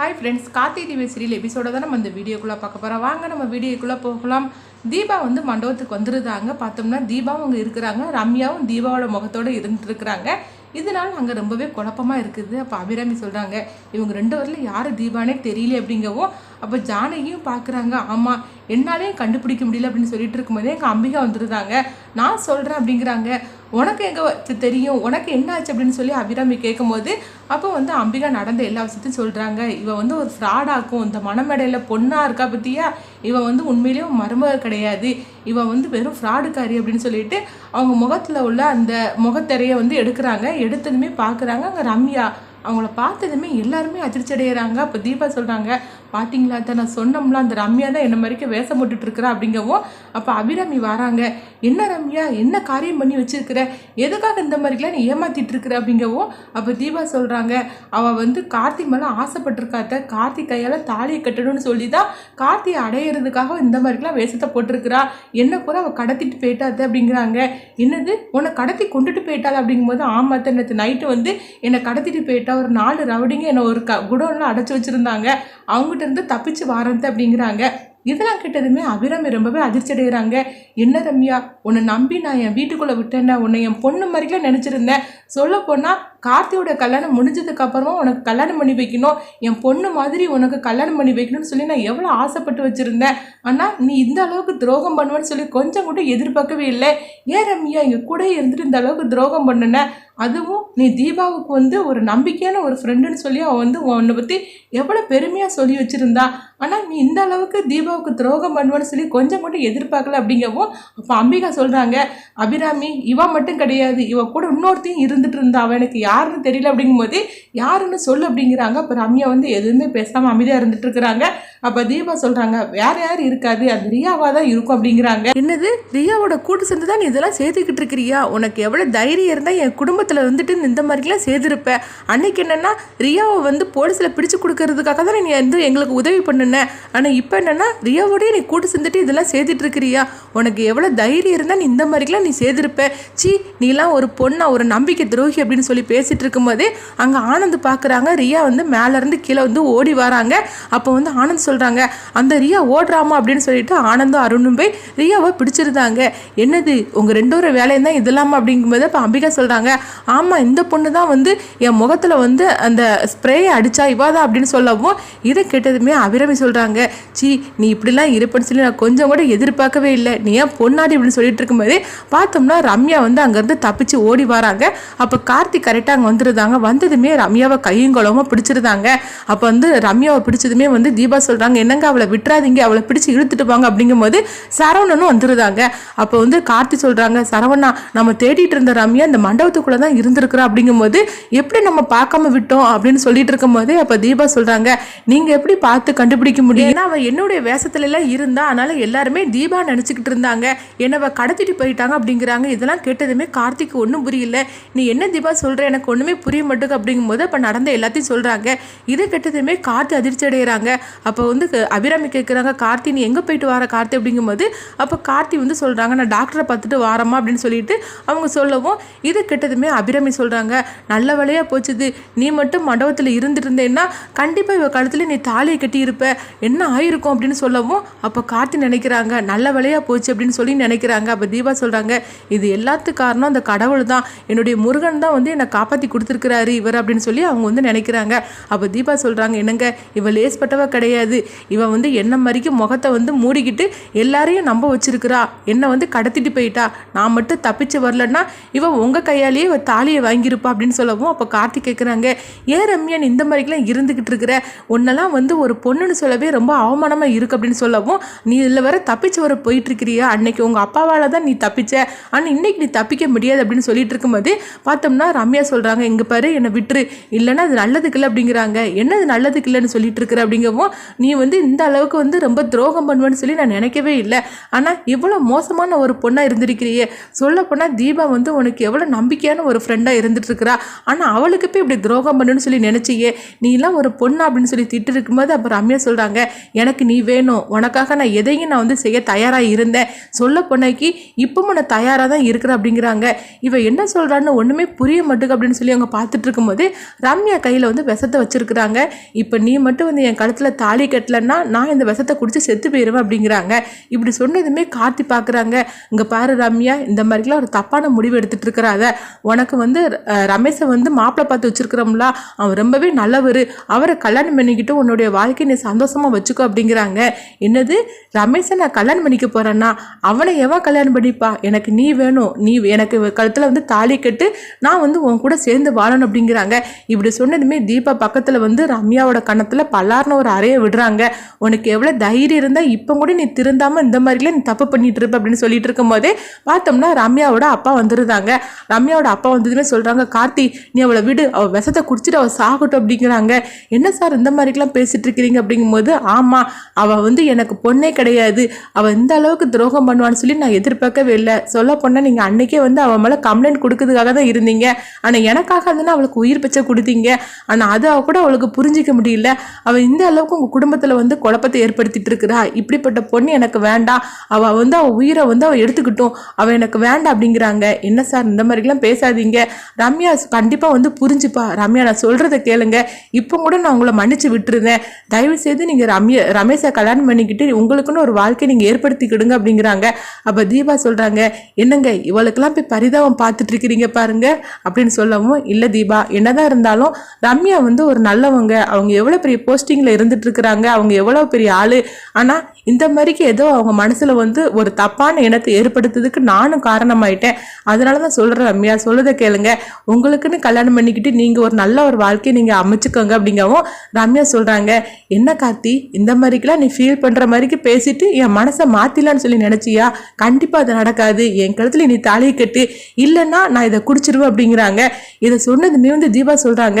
Hi friends Karthi TV serial episode தான் நம்ம இந்த வீடியோக்குள்ளே பார்க்க போகிறோம் வாங்க நம்ம வீடியோக்குள்ளே போகலாம். தீபா வந்து மண்டபத்துக்கு வந்துருந்தாங்க பார்த்தோம்னா தீபாவும் அங்கே இருக்கிறாங்க. ரம்யாவும் தீபாவோட முகத்தோடு இருந்துட்டு இருக்கிறாங்க. இதனால அங்கே ரொம்பவே குழப்பமாக இருக்குது. அப்போ அபிராமி சொல்கிறாங்க இவங்க ரெண்டு வரல யார் தீபானே தெரியல அப்படிங்கவும் அப்போ ஜானகியும் பார்க்குறாங்க ஆமாம் என்னாலையும் கண்டுபிடிக்க முடியல அப்படின்னு சொல்லிட்டு இருக்கும்போதே எங்கள் அம்பிகா வந்துருந்தாங்க நான் சொல்கிறேன் அப்படிங்கிறாங்க. உனக்கு எங்கே தெரியும்? உனக்கு என்ன ஆச்சு அப்படின்னு சொல்லி அபிராமி கேட்கும்போது அப்போ வந்து அம்பிகா நடந்த எல்லா விஷயத்தையும் சொல்கிறாங்க இவன் வந்து ஒரு ஃப்ராடாக்கும் இந்த மணமேடையில் பொண்ணாக இருக்கா பற்றியா இவன் வந்து உண்மையிலேயே மருமக கிடையாது. இவன் வந்து வெறும் ஃப்ராடுக்காரி அப்படின்னு சொல்லிட்டு அவங்க முகத்தில் உள்ள அந்த முகத்திரையை வந்து எடுக்கிறாங்க. எடுத்ததுமே பார்க்குறாங்க அங்கே ரம்யா அவங்கள பார்த்ததுமே எல்லாருமே அதிர்ச்சி அடைகிறாங்க அப்போ தீபா சொல்கிறாங்க பார்த்தீங்களா தான் நான் சொன்னோம்ல அந்த ரம்யா தான் என்ன மாதிரிக்க வேஷம் போட்டுட்டு இருக்கிறா அப்படிங்கவும் அப்போ அபிராமி வராங்க. என்ன ரம்யா? என்ன காரியம் பண்ணி வச்சிருக்கிற? எதுக்காக இந்த மாதிரிலாம் நீ ஏமாத்திட்டு இருக்கிற அப்படிங்கவும் அப்போ தீபா சொல்கிறாங்க அவள் வந்து கார்த்தி மேலே ஆசைப்பட்டிருக்காத்த கார்த்தி கையால் தாலியை கட்டணும்னு சொல்லி தான் கார்த்தியை அடையிறதுக்காக இந்த மாதிரிலாம் வேஷத்தை போட்டிருக்கிறா. என்ன கூட அவள் கடத்திட்டு போயிட்டாத்த அப்படிங்கிறாங்க. என்னது? உன்னை கடத்தி கொண்டுட்டு போயிட்டாள் அப்படிங்கும்போது ஆமாத்த நேற்று நைட்டு வந்து என்னை கடத்திட்டு போயிட்டா. ஒரு நாலு ரவுடிங்க என்னை ஒரு க குடோன்லாம் அடைச்சி வச்சுருந்தாங்க. அவங்க இருந்து தப்பிச்சு வாரது அப்படிங்கிறாங்க. இதெல்லாம் கேட்டதுமே அபிராமி ரொம்பவே அதிர்ச்சி அடைகிறாங்க. என்ன ரம்யா உன்னை நம்பி நான் என் வீட்டுக்குள்ளே விட்டேன்னா உன்னை என் பொண்ணு மாதிரிலாம் நினச்சிருந்தேன். சொல்ல போனால் கார்த்தியோட கல்யாணம் முடிஞ்சதுக்கு அப்புறமா உனக்கு கல்யாணம் பண்ணி வைக்கணும். என் பொண்ணு மாதிரி உனக்கு கல்யாணம் பண்ணி வைக்கணும்னு சொல்லி நான் எவ்வளோ ஆசைப்பட்டு வச்சுருந்தேன். ஆனால் நீ இந்த அளவுக்கு துரோகம் பண்ணுவேன்னு சொல்லி கொஞ்சம் கூட எதிர்பார்க்கவே இல்லை. ஏன் ரம்யா? எங்கள் கூட இருந்துட்டு இந்த அளவுக்கு துரோகம் பண்ணுன? அதுவும் நீ தீபாவுக்கு வந்து ஒரு நம்பிக்கையான ஒரு ஃப்ரெண்டுன்னு சொல்லி அவன் வந்து உன்னை பற்றி எவ்வளோ பெருமையாக சொல்லி வச்சுருந்தா. ஆனால் நீ இந்த அளவுக்கு தீபாவுக்கு துரோகம் பண்ணுவேன்னு சொல்லி கொஞ்சம் கூட எதிர்பார்க்கல அப்படிங்கவும் அப்போ அம்பிகா சொல்கிறாங்க அபிராமி இவன் மட்டும் கிடையாது. இவ கூட இன்னொருத்தையும் இருந்துட்டு இருந்தா அவனுக்கு யாருன்னு தெரியல அப்படிங்கும்போது யாருன்னு சொல்லு அப்படிங்கிறாங்க. அப்போ ரம்யா வந்து எதுவுமே பேசாமல் அமைதியாக இருந்துட்டு இருக்கிறாங்க. அப்போ தீபா சொல்கிறாங்க வேற யார் இருக்காது. அது ரியாவாக தான் இருக்கும் அப்படிங்கிறாங்க. என்னது? ரியாவோட கூட்டு சேர்ந்து தான் நீ இதெல்லாம் சேர்த்துக்கிட்டு இருக்கிறியா? உனக்கு எவ்வளோ தைரியம் இருந்தால் என் குடும்பத்தில் வந்துட்டு நீ இந்த மாதிரிலாம் சேர்த்துருப்பேன் அன்னைக்கு என்னென்னா ரியாவை வந்து போலீஸில் பிடிச்சு கொடுக்கறதுக்காக தான் நீ வந்து எங்களுக்கு உதவி பண்ணுனேன் ஆனால் இப்போ என்னென்னா ரியாவோடய நீ கூட்டு சேர்ந்துட்டு இதெல்லாம் சேர்த்துட்டு இருக்கிறியா? உனக்கு எவ்வளோ தைரியம் இருந்தால் நீ இந்த மாதிரிலாம் நீ செய்திருப்ப சி நீலாம் ஒரு பொண்ணா ஒரு நம்பிக்கை துரோகி அப்படின்னு சொல்லி பேசிகிட்டு இருக்கும்போதே அங்கே ஆனந்த் பார்க்குறாங்க ரியா வந்து மேலேருந்து கீழே வந்து ஓடி வராங்க. அப்போ வந்து ஆனந்த் சொல்கிறாங்க அந்த ரியா ஓடுறாமா? அப்படின்னு சொல்லிட்டு ஆனந்தும் அருணும் போய் ரியாவை பிடிச்சிருந்தாங்க. என்னது உங்கள் ரெண்டோர வேலையும் தான் இதெல்லாமா? அப்படிங்கும்போது அப்போ அம்பிகா சொல்கிறாங்க ஆமாம் இந்த பொண்ணு தான் வந்து என் முகத்தில் வந்து அந்த ஸ்ப்ரேயை அடித்தா இவாதா அப்படின்னு சொல்லவும் இதை கேட்டதுமே அபிரமி சொல்கிறாங்க சி நீ இப்படிலாம் இருப்பேன்னு சொல்லி நான் கொஞ்சம் கூட எதிர்பார்க்கவே இல்லை. நீ ஏன் பொண்ணாடி? அப்படின்னு சொல்லிட்டு இருக்கும்போது பார்த்தோம்னா ரம்யா வந்து அங்கேருந்து தப்பிச்சு ஓடி வராங்க. அப்போ கார்த்திக் கரெக்டாக அங்கே வந்துருந்தாங்க. வந்ததுமே ரம்யாவை கையும் குளமாக பிடிச்சிருந்தாங்க. அப்போ வந்து ரம்யாவை பிடிச்சதுமே வந்து தீபா சொல்கிறாங்க என்னங்க அவளை விட்டுறாதீங்க அவளை பிடிச்சி இழுத்துட்டு வாங்க. அப்படிங்கும்போது சரவணனும் வந்துருந்தாங்க. அப்போ வந்து கார்த்தி சொல்கிறாங்க சரவணா நம்ம தேடிட்டு இருந்த ரம்யா இந்த மண்டபத்துக்குள்ளே தான் இருந்திருக்கிறா. அப்படிங்கும்போது எப்படி நம்ம பார்க்காம விட்டோம்? அப்படின்னு சொல்லிட்டு இருக்கும்போது அப்போ தீபா சொல்கிறாங்க நீங்கள் எப்படி பார்த்து கண்டுபிடிக்க முடியும்? ஏன்னா அவள் என்னுடைய வேஷத்துலலாம் இருந்தா அதனால எல்லாருமே தீபா நினச்சிக்கிட்டு இருந்தாங்க. என்னவ கடத்திட்டு போயிட்டாங்க அப்படிங்கிறாங்க. இதெல்லாம் கேட்டதுமே கார்த்திக் ஒன்றும் புரியல. நீ என்ன தீபா சொல்கிற எனக்கு ஒன்றுமே புரிய மாட்டேங்க அப்படிங்கும்போது அப்போ நடந்த எல்லாத்தையும் சொல்கிறாங்க இதை கெட்டதுமே கார்த்தி அதிர்ச்சி அடைகிறாங்க அப்போ வந்து அபிராமி கேட்குறாங்க கார்த்தி நீ எங்கே போயிட்டு வர கார்த்தி? அப்படிங்கும்போது அப்போ கார்த்தி வந்து சொல்கிறாங்க நான் டாக்டரை பார்த்துட்டு வாரமா அப்படின்னு சொல்லிட்டு அவங்க சொல்லவும் இதை கெட்டதுமே அபிராமி சொல்கிறாங்க நல்ல வேலையாக போச்சுது. நீ மட்டும் மண்டபத்தில் இருந்துட்டு இருந்தேன்னா கண்டிப்பாக இவ கழுத்தில் நீ தாலியை கட்டியிருப்ப. என்ன ஆயிருக்கும்? அப்படின்னு சொல்லவும் அப்போ கார்த்தி நினைக்கிறாங்க நல்ல வேலையாக போச்சு அப்படின்னு சொல்லி நினைக்கிறாங்க. அப்போ தீபா சொல்கிறாங்க இது எல்லாத்துக்கு காரணம் அந்த கடவுள் தான் என்னுடைய முருகன் தான் வந்து என்னை காப்பாற்றி கொடுத்துருக்கிறாரு இவர் அப்படின்னு சொல்லி அவங்க வந்து நினைக்கிறாங்க. அப்போ தீபா சொல்கிறாங்க என்னங்க இவ லேஸ்பட்டவ கிடையாது. இவ வந்து என்ன மாதிரிக்கு முகத்தை வந்து மூடிக்கிட்டு எல்லாரையும் நம்ப வச்சிருக்கிறா. என்னை வந்து கடத்திட்டு போயிட்டா. நான் மட்டும் தப்பிச்சு வரலன்னா இவ உங்கள் கையாலேயே இவ தாலியை வாங்கியிருப்பா அப்படின்னு சொல்லவும் அப்போ கார்த்திக் கேட்குறாங்க ஏன் ரம்யா நீ இந்த மாதிரிக்கெல்லாம் இருந்துக்கிட்டு இருக்கிற? உன்னெல்லாம் வந்து ஒரு பொண்ணுன்னு சொல்லவே ரொம்ப அவமானமாக இருக்கு அப்படின்னு சொல்லவும் நீ இதில் வர தப்பிச்சு வர போயிட்டு இருக்கிறியா அன்னைக்கு உங்கள் அப்பாவால் தான் நீ தப்பிச்ச. ஆனால் இன்னைக்கு நீ தப்பிக்க முடியாது அப்படின்னு சொல்லிட்டு இருக்கும்போது பார்த்தோம்னா ரம்யா சொல்கிறாங்க இங்கே பாரு என்னை விட்டுரு. இல்லைன்னா அது நல்லதுக்கு இல்லை அப்படிங்கிறாங்க. என்னது நல்லதுக்கு இல்லைன்னு சொல்லிட்டு இருக்கிற அப்படிங்கவும் நீ வந்து இந்த அளவுக்கு வந்து ரொம்ப துரோகம் பண்ணுவேன்னு சொல்லி நான் நினைக்கவே இல்லை. ஆனால் இவ்வளோ மோசமான ஒரு பொண்ணாக இருந்திருக்கிறியே. சொல்லப்போனால் தீபா வந்து உனக்கு எவ்வளோ நம்பிக்கையான ஒரு ஃப்ரெண்டாக இருந்துட்டு இருக்கிறா ஆனால் அவளுக்கு போய் இப்படி துரோகம் பண்ணுன்னு சொல்லி நினச்சியே. நீலாம் ஒரு பொண்ணு அப்படின்னு சொல்லி திட்டு இருக்கும்போது அப்புறம் ரம்யா சொல்கிறாங்க எனக்கு நீ வேணும். உனக்காக நான் எதையும் நான் வந்து செய்ய தயாராக இருந்தேன். சொல்ல பொண்ணைக்கு இப்பவும் நான் தயாராக தான் இருக்கிறேன் அப்படிங்கிறாங்க. இவ என்ன சொல்கிறான்னு ஒன்றுமே புரிய மாட்டேங்க அப்படின்னு சொல்லி அவங்க பார்த்துட்டு இருக்கும்போது ரம்யா கையில் வந்து விஷத்தை வச்சுருக்குறாங்க. இப்போ நீ மட்டும் வந்து என் கழுத்தில் தாலி கட்டலன்னா நான் இந்த விஷத்தை குடித்து செத்து போயிடுவேன் அப்படிங்கிறாங்க. இப்படி சொன்னதுமே கார்த்தி பார்க்குறாங்க இங்கே பாரு ரம்யா இந்த மாதிரிலாம் ஒரு தப்பான முடிவு எடுத்துட்டு இருக்கிறாத. உனக்கு வந்து ரமேஷை வந்து மாப்பிள்ளை பார்த்து வச்சிருக்கிறோம்ல அவன் ரொம்பவே நல்லவர். அவரை கல்யாணம் பண்ணிக்கிட்டு உன்னுடைய வாழ்க்கையை நீ சந்தோஷமாக வச்சுக்கோ அப்படிங்கிறாங்க. என்னது? ரமேஷை நான் கல்யாணம் பண்ணிக்க போகிறேன்னா அவனை எவன் கல்யாணம் பண்ணிப்பா? எனக்கு நீ வேணும். நீ எனக்கு கழுத்தில் வந்து தாலி கட்டு நான் வந்து உன் கூட சேர்ந்து வாழணும் அப்படிங்கிறாங்க. இப்படி சொன்னதுமே தீபா பக்கத்தில் வந்து ரம்யாவோட கணத்தில் பல்லார்னு ஒரு அறையை விடுறாங்க. உனக்கு எவ்வளோ தைரியம் இருந்தால் இப்போ கூட நீ திருந்தாமல் இந்த மாதிரிலாம் நீ தப்பு பண்ணிட்டு இருப்ப அப்படின்னு சொல்லிட்டு இருக்கும்போதே பார்த்தோம்னா ரம்யாவோட அப்பா வந்துருந்தாங்க. ரம்யாவோட அப்பா வந்ததுமே சொல்கிறாங்க கார்த்தி நீ அவளை விடு. அவள் விஷத்தை குடிச்சிட்டு அவள் சாகட்டும் அப்படிங்கிறாங்க. என்ன சார் இந்த மாதிரிக்கெல்லாம் பேசிட்டு இருக்கிறீங்க? அப்படிங்கும்போது ஆமாம் அவள் வந்து எனக்கு பொண்ணே கிடையாது. அவள் இந்த அளவுக்கு துரோகம் பண்ணுவான்னு சொல்லி நான் எதிர்பார்க்கவே இல்லை. சொல்ல போனால் நீங்கள் அன்னைக்கே வந்து அவன் மேலே கம்ப்ளைண்ட் கொடுக்கறதுக்காக தான் இருந்தீங்க. ஆனால் எனக்காக வந்து அவளுக்கு உயிர் பிச்சை கொடுத்தீங்க? ஆனால் அதை கூட அவளுக்கு புரிஞ்சிக்க முடியல. அவள் இந்த அளவுக்கு உங்கள் குடும்பத்தில் வந்து குழப்பத்தை ஏற்படுத்திட்டு இருக்கிறா. இப்படிப்பட்ட பொண்ணு எனக்கு வேண்டாம் அவள் வந்து அவள் உயிரை வந்து அவள் எடுத்துக்கிட்டோம். அவள் எனக்கு வேண்டாம் அப்படிங்கிறாங்க. என்ன சார் இந்த மாதிரிலாம் பேசாதீங்க. ரம்யா கண்டிப்பாக வந்து புரிஞ்சுப்பா. ரம்யா நான் சொல்கிறத கேளுங்க. இப்போ கூட நான் உங்களை மன்னிச்சு விட்டுருந்தேன். தயவு செய்து நீங்கள் ரம்யா ரமேஷை கல்யாணம் பண்ணிக்கிட்டு உங்களுக்குன்னு ஒரு வாழ்க்கை நீங்கள் ஏற்படுத்திக்கிடுங்க அப்படிங்கிறாங்க. அப்போ தீபா சொல்கிறாங்க என்னங்க இவளுக்கெல்லாம் போய் பரிதாபம் பார்த்துட்டு இருக்கிறீங்க பாருங்க அப்படின்னு சொல்லவும் இல்லை தீபா. என்னதான் இருந்தாலும் ரம்யா வந்து ஒரு நல்லவங்க. அவங்க எவ்வளோ பெரிய போஸ்டிங்கில் இருந்துட்டு இருக்கிறாங்க. அவங்க எவ்வளோ பெரிய ஆளு. ஆனால் இந்த மாதிரிக்கு ஏதோ அவங்க மனசில் வந்து ஒரு தப்பான எண்ணத்தை ஏற்படுத்துறதுக்கு நானும் காரணமாயிட்டேன். அதனால தான் சொல்கிறேன் ரம்யா சொல்றதை கேளுங்க. உங்களுக்குன்னு கல்யாணம் பண்ணிக்கிட்டு நீங்கள் ஒரு நல்ல ஒரு வாழ்க்கையை நீங்கள் அமைச்சுக்கோங்க அப்படிங்கவும் ரம்யா சொல்கிறாங்க என்ன கார்த்தி இந்த மாதிரிக்கெல்லாம் நீ ஃபீல் பண்ணுற மாதிரிக்கு பேசிட்டு என் மனசை மாற்றிலான்னு சொல்லி நினச்சியா? கண்டிப்பாக அது நடக்காது. என் கழுத்தில் நீ தாலியை கட்டு. இல்லைன்னா நான் இதை குடிச்சிருவேன் அப்படிங்கிறாங்க. இதை சொன்னதுமே வந்து தீபா சொல்கிறாங்க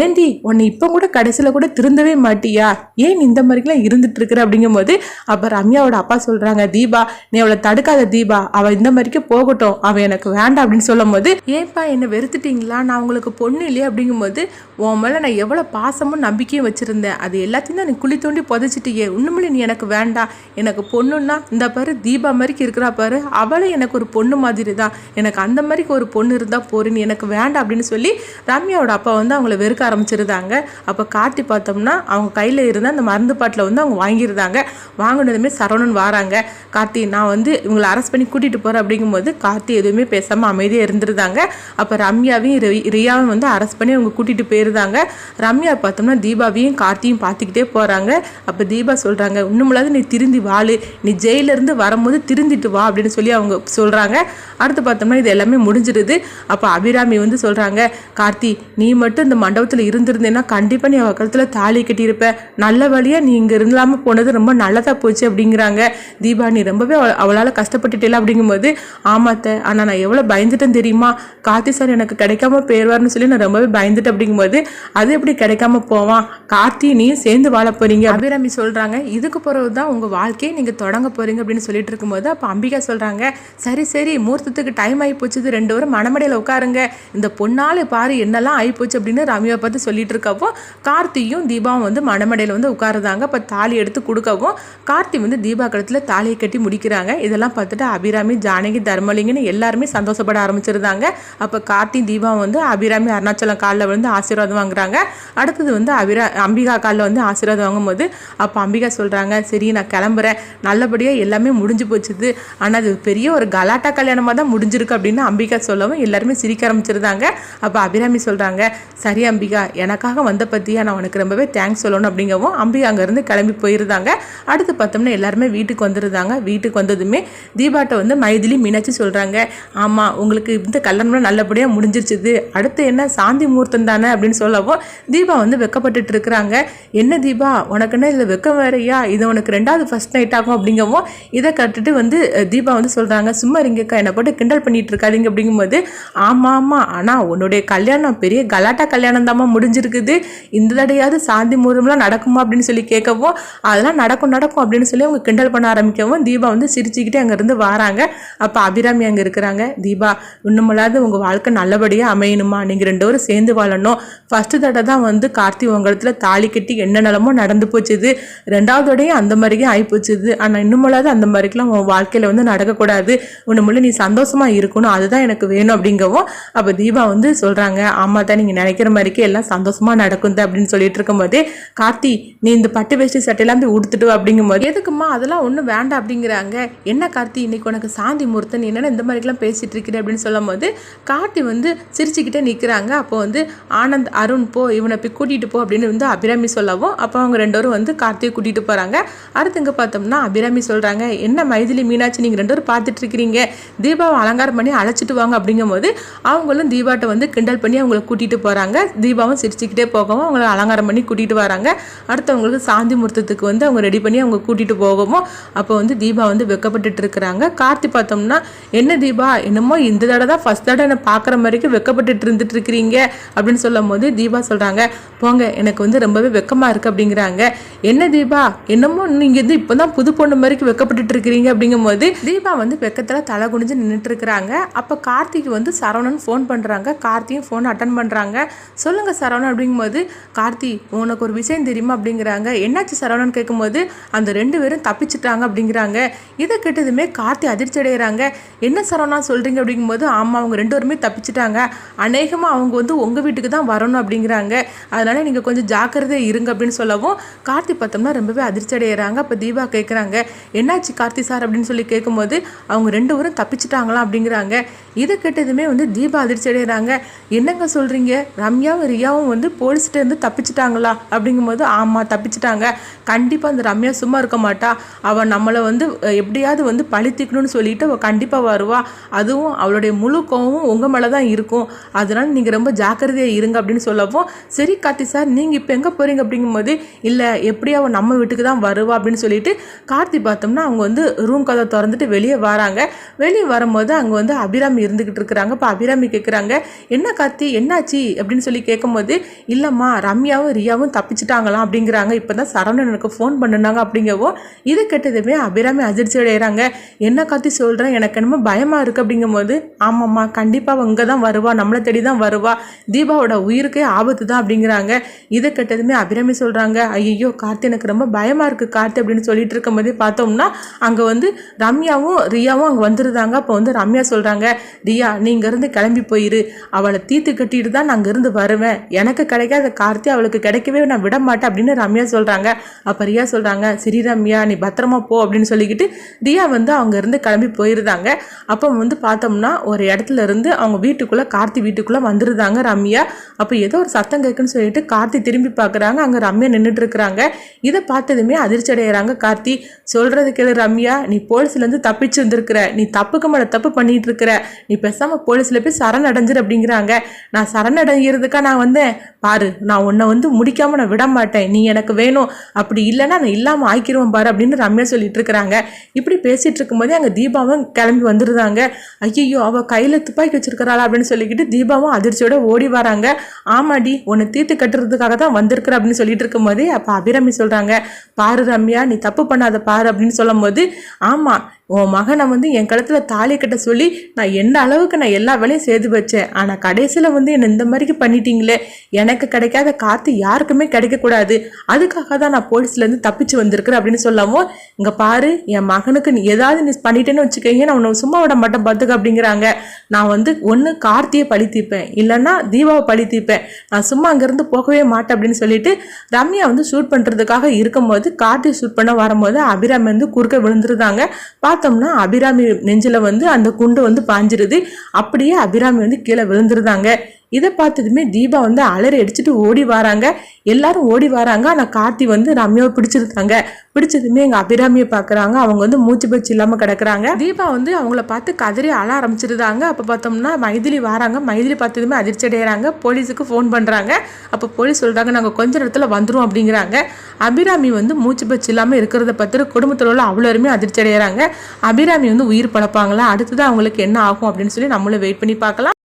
ஏண்டி உன்னை இப்போ கூட கடைசியில் கூட திருந்தவே மாட்டியா? ஏன் இந்த மாதிரிக்கெல்லாம் இருந்துட்டு இருக்கிற அப்படிங்கும்போது அப்போ ரம்யாவோட அப்பா சொல்கிறாங்க தீபா நீ அவளை தடுக்காத தீபா. அவள் இந்த மாதிரிக்கு போகட்டும். அவள் எனக்கு வேண்டாம் அப்படின்னு சொல்லும் போது ஏன்பா என்னை வெறுத்துட்டீங்களா? நான் உங்களுக்கு பொண்ணு இல்லையே அப்படிங்கும்போது உன் மேலே நான் எவ்வளோ பாசமும் நம்பிக்கையும் வச்சுருந்தேன். அது எல்லாத்தையும் தான் நீ குழி தோண்டி புதைச்சிட்டியே. இன்னுமே நீ எனக்கு வேண்டாம். எனக்கு பொண்ணுன்னா இந்த பாரு தீபா மாதிரிக்கு இருக்கிறா பாரு. அவளை எனக்கு ஒரு பொண்ணு மாதிரி தான். எனக்கு அந்த மாதிரிக்கு ஒரு பொண்ணு இருந்தால் போறேன். நீ எனக்கு வேண்டாம் அப்படின்னு சொல்லி ரம்யாவோட அப்பா வந்து அவங்கள வெறுக்க ஆரம்பிச்சிருந்தாங்க. அப்போ காட்டி பார்த்தோம்னா அவங்க கையில் இருந்த அந்த மருந்து பாட்டில் வந்து அவங்க வாங்கியிருந்தாங்க. வாங்க வாங்கினதுமே சரவணன் வராங்க. கார்த்தி நான் வந்து இவங்களை அரெஸ்ட் பண்ணி கூட்டிகிட்டு போகிறேன் அப்படிங்கும்போது கார்த்தி எதுவுமே பேசாமல் அமைதியாக இருந்திருந்தாங்க. அப்போ ரம்யாவையும் ரி- ரியாவும் வந்து அரெஸ்ட் பண்ணி அவங்க கூட்டிகிட்டு போயிருந்தாங்க. ரம்யா பார்த்தோம்னா தீபாவையும் கார்த்தியும் பார்த்துக்கிட்டே போகிறாங்க அப்போ தீபா சொல்கிறாங்க இன்னுமில்லாது நீ திருந்தி வாழு. நீ ஜெயிலேருந்து வரும்போது திருந்திட்டு வா அப்படின்னு சொல்லி அவங்க சொல்கிறாங்க அடுத்து பார்த்தோம்னா இது எல்லாமே முடிஞ்சிடுது அப்போ அபிராமி வந்து சொல்கிறாங்க கார்த்தி நீ மட்டும் இந்த மண்டபத்தில் இருந்திருந்தேன்னா கண்டிப்பாக நீ அவள் கழுத்தில் தாலி கட்டியிருப்ப. நல்ல வழியாக நீ இங்கே இருந்தாமல் போனது ரொம்ப நல்லதாக போச்சு அப்படிங்கிறாங்க. தீபா நீ ரொம்பவே அவளால் கஷ்டப்பட்டுட்டேல அப்படிங்கும்போது ஆமாத்த ஆனால் நான் எவ்வளோ பயந்துட்டேன் தெரியுமா? கார்த்தி சார் எனக்கு கிடைக்காம போயிடுவார்னு சொல்லி நான் ரொம்பவே பயந்துட்டேன் அப்படிங்கும்போது அது எப்படி கிடைக்காம போவான்? கார்த்தி நீயும் சேர்ந்து வாழ போறீங்க. அபிராமி சொல்கிறாங்க இதுக்கு பிறகு தான் உங்கள் வாழ்க்கையை நீங்கள் தொடங்க போறீங்க அப்படின்னு சொல்லிட்டு இருக்கும்போது அப்போ அம்பிகா சொல்கிறாங்க சரி சரி மூர்த்தத்துக்கு டைம் ஆகி போச்சுது ரெண்டு வரும் மணமடையில் உட்காருங்க. இந்த பொண்ணால் பாரு என்னெல்லாம் ஆகி போச்சு அப்படின்னு ரம்யா பார்த்து சொல்லிட்டு இருக்கப்போ கார்த்தியும் தீபாவும் வந்து மணமடையில் வந்து உட்காருதாங்க. இப்போ தாலி எடுத்து கொடுக்கவும் கார்த்தி வந்து தீபா கழுத்தில் தாலியை கட்டி முடிக்கிறாங்க. இதெல்லாம் பார்த்துட்டு அபிராமி ஜானகி தர்மலிங்கன்னு எல்லாருமே சந்தோஷப்பட ஆரம்பிச்சிருந்தாங்க. அப்போ கார்த்தி தீபா வந்து அபிராமி அருணாச்சலம் காலில் வந்து ஆசீர்வாதம் வாங்குறாங்க. அடுத்தது வந்து அபிரா அம்பிகா காலில் வந்து ஆசீர்வாதம் வாங்கும்போது அப்போ அம்பிகா சொல்கிறாங்க சரி நான் கிளம்புறேன். நல்லபடியாக எல்லாமே முடிஞ்சு போச்சுது. ஆனால் அது பெரிய ஒரு கலாட்டா கல்யாணமாக தான் முடிஞ்சிருக்கு அப்படின்னு அம்பிகா சொல்லவும் எல்லாருமே சிரிக்க ஆரம்பிச்சிருந்தாங்க. அப்போ அபிராமி சொல்கிறாங்க சரி அம்பிகா எனக்காக வந்த பற்றியா நான் உனக்கு ரொம்பவே தேங்க்ஸ் சொல்லணும் அப்படிங்கவும் அம்பிகா அங்கேருந்து கிளம்பி போயிருந்தாங்க. அடுத்து பார்த்தோம்னா எல்லாருமே வீட்டுக்கு வந்துருந்தாங்க. வீட்டுக்கு வந்ததுமே தீபாட்ட வந்து மைதிலி மீனாட்சி சொல்கிறாங்க ஆமாம் உங்களுக்கு இந்த கல்யாணம்லாம் நல்லபடியாக முடிஞ்சிருச்சுது. அடுத்து என்ன? சாந்தி முகூர்த்தம் தானே அப்படின்னு சொல்லவும் தீபா வந்து வெக்கப்பட்டுட்டு இருக்கிறாங்க. என்ன தீபா? உனக்குன்னா இதில் வெக்கம் வேறையா? இது உனக்கு ரெண்டாவது ஃபர்ஸ்ட் நைட் ஆகும் அப்படிங்கவும் இதை கட்டுட்டு வந்து தீபா வந்து சொல்கிறாங்க சும்மா இருங்கக்கா என்னை போட்டு கிண்டல் பண்ணிட்டு இருக்காதீங்க அப்படிங்கும்போது ஆமாம் ஆமாம் ஆனால் உன்னுடைய கல்யாணம் பெரிய கலாட்டா கல்யாணம் தாம்மா முடிஞ்சிருக்குது. இந்த தடையாவது சாந்தி முகூர்த்தம்லாம் நடக்குமா அப்படின்னு சொல்லி கேட்கவும் அதெல்லாம் நடக்கும் நடக்கும் அப்படின்னு சொல்லி அவங்க கிண்டல் பண்ண ஆரம்பிக்கவும் தீபா வந்து சிரிச்சுக்கிட்டே அங்கேருந்து வராங்க. அப்போ அபிராமி அங்கே இருக்கிறாங்க. தீபா இன்னுமில்லாத உங்கள் வாழ்க்கை நல்லபடியாக அமையணுமா? நீங்கள் ரெண்டு பேரும் சேர்ந்து வாழணும். ஃபஸ்ட்டு தடவை தான் வந்து கார்த்தி உங்களத்தில் தாலி கட்டி என்ன நிலமோ நடந்து போச்சுது. ரெண்டாவதோடையும் அந்த மாதிரியே ஆகிப்போச்சுது ஆனால் இன்னுமில்லாத அந்த மாதிரிக்கெலாம் உன் வாழ்க்கையில் வந்து நடக்கக்கூடாது. ஒன்று நீ சந்தோஷமாக இருக்கணும். அதுதான் எனக்கு வேணும் அப்படிங்கவும் அப்போ தீபா வந்து சொல்கிறாங்க ஆமாம் தான் நீங்கள் நினைக்கிற மாதிரிக்கே எல்லாம் சந்தோஷமாக நடக்கும் அப்படின்னு சொல்லிட்டு இருக்கும்போதே கார்த்தி நீ இந்த பட்டு வேஷ்டி சட்டையெல்லாம் போய் உடுத்துட்டு அப்படிங்கும்போது அப்படிங்கும்போது எதுக்குமா அதெல்லாம் ஒன்றும் வேண்டாம் அப்படிங்கிறாங்க. என்ன கார்த்தி இன்னைக்கு உனக்கு சாந்தி முகூர்த்தம்? என்னென்ன இந்த மாதிரிலாம் பேசிகிட்டு இருக்கிற அப்படின்னு சொல்லும் போது கார்த்தி வந்து சிரிச்சுக்கிட்டே நிற்கிறாங்க அப்போ வந்து ஆனந்த் அருண் போ இவனை போய் கூட்டிகிட்டு போ அப்படின்னு வந்து அபிராமி சொல்லவும் அப்போ அவங்க ரெண்டோரும் வந்து கார்த்தியை கூட்டிகிட்டு போகிறாங்க அடுத்து இங்கே பார்த்தோம்னா அபிராமி சொல்கிறாங்க என்ன மைதிலி மீனாட்சி நீங்கள் ரெண்டு பேரும் பார்த்துட்டு இருக்கிறீங்க? தீபாவை அலங்காரம் பண்ணி அழைச்சிட்டு வாங்க. அப்படிங்கும்போது அவங்களும் தீபாட்டை வந்து கிண்டல் பண்ணி அவங்கள கூட்டிகிட்டு போகிறாங்க தீபாவும் சிரிச்சுக்கிட்டே போகவும் அவங்கள அலங்காரம் பண்ணி கூட்டிகிட்டு வராங்க. அடுத்தவங்களுக்கு சாந்தி முகூர்த்தத்துக்கு வந்து அவங்க ரெடி பண்ணி அவங்க கூட்டிகிட்டு போகமோ அப்போ வந்து தீபா வந்து வெக்கப்பட்டுட்டு இருக்கிறாங்க கார்த்தி பார்த்தோம்னா என்ன தீபா என்னமோ இந்த தடவை தான் ஃபஸ்ட் தடவை என்னை பார்க்குற மாதிரிக்கு வெக்கப்பட்டுட்டு இருந்துட்டு இருக்கிறீங்க அப்படின்னு சொல்லும் போது தீபா சொல்கிறாங்க போங்க எனக்கு வந்து ரொம்பவே வெக்கமாக இருக்குது அப்படிங்கிறாங்க. என்ன தீபா என்னமோ நீங்கள் வந்து இப்போ தான் புது பொண்ணு மாதிரிக்கு வெக்கப்பட்டுட்டு இருக்கிறீங்க அப்படிங்கும்போது தீபா வந்து வெக்கத்தில் தலை குனிஞ்சு நின்றுட்டு இருக்கிறாங்க அப்போ கார்த்திக் வந்து சரவணன் ஃபோன் பண்ணுறாங்க கார்த்தியும் ஃபோன் அட்டன் பண்ணுறாங்க சொல்லுங்கள் சரவணன் அப்படிங்கும்போது கார்த்தி உனக்கு ஒரு விஷயம் தெரியுமா? அப்படிங்கிறாங்க. என்னாச்சு சரவணன் கேட்கும்போது அந்த ரெண்டு பேரும் தப்பிச்சிட்டாங்க அப்படிங்கிறாங்க. இதை கேட்டதுமே கார்த்தி அதிர்ச்சி அடைகிறாங்க என்ன சரவணா சொல்கிறீங்க அப்படிங்கும்போது ஆமாம் அவங்க ரெண்டு பேருமே தப்பிச்சிட்டாங்க. அநேகமாக அவங்க வந்து உங்கள் வீட்டுக்கு தான் வரணும் அப்படிங்கிறாங்க. அதனால் நீங்கள் கொஞ்சம் ஜாக்கிரதையாக இருங்க அப்படின்னு சொல்லவும் கார்த்தி பார்த்தோம்னா ரொம்பவே அதிர்ச்சி அடைகிறாங்க அப்போ தீபா கேட்குறாங்க என்னாச்சு கார்த்தி சார்? அப்படின்னு சொல்லி கேட்கும்போது அவங்க ரெண்டு பேரும் தப்பிச்சிட்டாங்களா அப்படிங்கிறாங்க. இதை கேட்டதுமே வந்து தீபா அதிர்ச்சி அடைகிறாங்க என்னங்க சொல்கிறீங்க ரம்யாவும் ரியாவும் வந்து போலீஸ்கிட்டேருந்து தப்பிச்சிட்டாங்களா? அப்படிங்கும்போது ஆமாம் தப்பிச்சிட்டாங்க. கண்டிப்பாக அந்த ரம்யா சும்மா இருக்க மாட்டா. அவள் நம்மளை வந்து எப்படியாவது வந்து பழித்திக்கணும்னு சொல்லிட்டு அவள் கண்டிப்பாக வருவா. அதுவும் அவளுடைய முழு கோவமும் உங்கள் மேலே தான் இருக்கும். அதனால் நீங்கள் ரொம்ப ஜாக்கிரதையாக இருங்க அப்படின்னு சொல்லவும் சரி கார்த்தி சார் நீங்கள் இப்போ எங்கே போகிறீங்க அப்படிங்கும்போது இல்லை எப்படி அவள் நம்ம வீட்டுக்கு தான் வருவா அப்படின்னு சொல்லிட்டு கார்த்தி பார்த்தோம்னா அவங்க வந்து ரூம் கதை திறந்துட்டு வெளியே வராங்க. வெளியே வரும்போது அங்கே வந்து அபிராமி இருந்துக்கிட்டு இருக்கிறாங்க இப்போ அபிராமி கேட்குறாங்க என்ன கார்த்தி என்னாச்சு? அப்படின்னு சொல்லி கேட்கும்போது இல்லைம்மா ரம்யாவும் ரியாவும் தப்பிச்சிட்டாங்களாம் அப்படிங்கிறாங்க. இப்போ தான் சரவணன் எனக்கு ஃபோன் பண்ணுனாங்க அப்படிங்கவும் இது கேட்டதுமே அபிராமி அதிர்ச்சி அடைகிறாங்க என்ன கார்த்தி சொல்கிறேன் எனக்கு என்னமோ பயமாக இருக்குது அப்படிங்கும்போது ஆமாம்மா கண்டிப்பாக அங்கே தான் வருவா நம்மளை தேடி தான் வருவா. தீபாவோட உயிருக்கே ஆபத்து தான் அப்படிங்கிறாங்க. இதை கேட்டதுமே அபிராமி சொல்கிறாங்க ஐயோ கார்த்தி எனக்கு ரொம்ப பயமாக இருக்குது கார்த்தி அப்படின்னு சொல்லிட்டு இருக்கும்போதே பார்த்தோம்னா அங்கே வந்து ரம்யாவும் ரியாவும் அங்கே வந்துருந்தாங்க. அப்போ வந்து ரம்யா சொல்கிறாங்க தியா நீ இங்கேருந்து கிளம்பி போயிரு. அவளை தீத்து கட்டிட்டு தான் நான் அங்கேருந்து வருவேன். எனக்கு கிடைக்காத கார்த்தி அவளுக்கு கிடைக்கவே நான் விட மாட்டேன் அப்படின்னு ரம்யா சொல்கிறாங்க அப்போ ரியா சொல்கிறாங்க சரி ரம்யா நீ பத்திரமா போ அப்படின்னு சொல்லிக்கிட்டு ரியா வந்து அவங்க இருந்து கிளம்பி போயிருந்தாங்க. அப்போ வந்து பார்த்தோம்னா ஒரு இடத்துல இருந்து அவங்க வீட்டுக்குள்ளே கார்த்தி வீட்டுக்குள்ளே வந்துருந்தாங்க ரம்யா. அப்போ ஏதோ ஒரு சத்தம் கேட்குன்னு சொல்லிட்டு கார்த்தி திரும்பி பார்க்குறாங்க. அங்கே ரம்யா நின்றுட்டு இருக்கிறாங்க. இதை பார்த்ததுமே அதிர்ச்சி அடைகிறாங்க கார்த்தி. சொல்கிறது கேளு ரம்யா நீ போலீஸ்லேருந்து தப்பிச்சு வந்திருக்கிற நீ தப்புக்கு மேலே தப்பு பண்ணிட்டு இருக்கிற. நீ பேசாமல் போலீஸில் போய் சரணடைஞ்சிரு அப்படிங்கிறாங்க. நான் சரணடைகிறதுக்கா நான் வந்தேன். பாரு நான் உன்னை வந்து முடிக்காமல் நான் விட மாட்டேன். நீ எனக்கு வேணும். அப்படி இல்லைன்னா நான் இல்லாமல் ஆக்கிருவேன் பாரு அப்படின்னு ரம்யா சொல்லிட்டு இருக்கிறாங்க. இப்படி பேசிகிட்டு இருக்கும்போதே அங்கே தீபாவும் கிளம்பி வந்துருந்தாங்க ஐயோ அவள் கையில் துப்பாக்கி வச்சிருக்கிறாளா அப்படின்னு சொல்லிக்கிட்டு தீபாவும் அதிர்ச்சியோட ஓடி வராங்க. ஆமாடி உன்னை தீர்த்து கட்டுறதுக்காக தான் வந்திருக்கிற அப்படின்னு சொல்லிட்டு இருக்கும்போதே அப்போ அபிராமி சொல்கிறாங்க பாரு ரம்யா நீ தப்பு பண்ணாத பாரு அப்படின்னு சொல்லும்போது ஆமாம் உன் மகனை வந்து என் கழுத்தில் தாலி கட்ட சொல்லி நான் எந்த அளவுக்கு நான் எல்லா வேலையும் செய்து வச்சேன். ஆனால் கடைசியில் வந்து என்னை இந்த மாதிரிக்கு பண்ணிட்டீங்களே. எனக்கு எனக்கு கிடைக்காத காற்று யாருக்குமே கிடைக்கக்கூடாது. அதுக்காக தான் நான் போலீஸ்லேருந்து தப்பிச்சு வந்திருக்கிறேன் அப்படின்னு சொல்லவும் இங்கே பாரு என் மகனுக்கு நீ ஏதாவது நீ பண்ணிட்டேன்னு வச்சுக்கோங்க நான் உன்னை சும்மா விட மாட்டேன் பார்த்துக்க அப்படிங்கிறாங்க. நான் வந்து ஒன்று கார்த்தியை பழி தீர்ப்பேன் இல்லைன்னா தீபாவை பழி தீர்ப்பேன். நான் சும்மா அங்கேருந்து போகவே மாட்டேன் அப்படின்னு சொல்லிட்டு ரம்யா வந்து ஷூட் பண்ணுறதுக்காக இருக்கும்போது கார்த்தியை ஷூட் பண்ண வரும்போது அபிராமி வந்து குறுக்க விழுந்துருந்தாங்க. பார்த்தோம்னா அபிராமி நெஞ்சில் வந்து அந்த குண்டு வந்து பாஞ்சிருது. அப்படியே அபிராமி வந்து கீழே விழுந்துருந்தாங்க. இதை பார்த்ததுமே தீபா வந்து அலறி அடிச்சுட்டு ஓடி வராங்க. எல்லாரும் ஓடி வராங்க. ஆனால் கார்த்தி வந்து ரம்யாவை பிடிச்சிருக்காங்க. பிடிச்சதுமே எங்கள் அபிராமியை பார்க்குறாங்க. அவங்க வந்து மூச்சு பச்சு இல்லாமல் கிடக்குறாங்க. தீபா வந்து அவங்கள பார்த்து கதறி அழ ஆரம்பிச்சிருந்தாங்க அப்போ பார்த்தோம்னா மைதிலி வராங்க. மைதிலி பார்த்ததுமே அதிர்ச்சி அடைகிறாங்க போலீஸுக்கு ஃபோன் பண்ணுறாங்க அப்போ போலீஸ் சொல்கிறாங்க நாங்கள் கொஞ்ச நேரத்தில் வந்துடும் அப்படிங்கிறாங்க. அபிராமி வந்து மூச்சு பச்சு இல்லாமல் இருக்கிறத பார்த்துட்டு குடும்பத்தில் உள்ள அவ்வளோருமே அதிர்ச்சி அடைகிறாங்க அபிராமி வந்து உயிர் பழப்பாங்களா? அடுத்தது அவங்களுக்கு என்ன ஆகும் அப்படின்னு சொல்லி நம்மளும் வெயிட் பண்ணி பார்க்கலாம்.